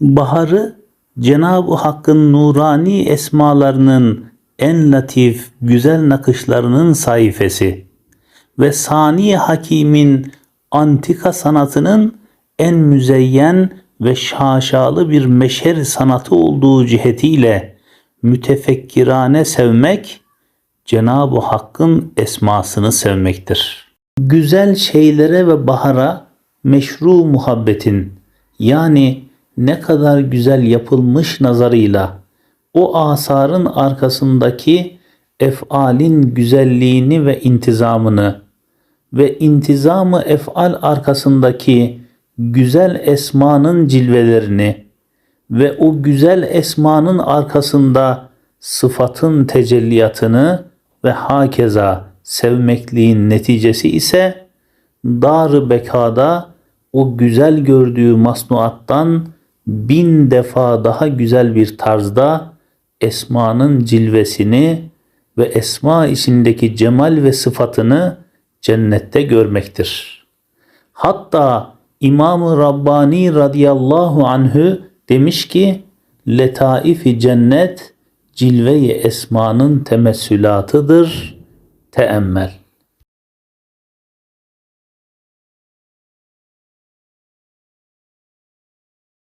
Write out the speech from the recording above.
Baharı Cenab-ı Hakk'ın nurani esmalarının en latif, güzel nakışlarının sayfesi ve Sani Hakim'in antika sanatının en müzeyyen ve şaşalı bir meşer sanatı olduğu cihetiyle mütefekkirane sevmek Cenab-ı Hakk'ın esmasını sevmektir. Güzel şeylere ve bahara meşru muhabbetin yani ne kadar güzel yapılmış nazarıyla o asarın arkasındaki efalin güzelliğini ve intizamını ve intizamı efal arkasındaki güzel esmanın cilvelerini ve o güzel esmanın arkasında sıfatın tecelliyatını ve hakeza sevmekliğin neticesi ise dar bekada o güzel gördüğü masnuattan bin defa daha güzel bir tarzda esmanın cilvesini ve esma içindeki cemal ve sıfatını cennette görmektir. Hatta İmam-ı Rabbani radıyallahu anhü demiş ki Letaifi cennet cilve-i esmanın temessülatıdır. Teemmel.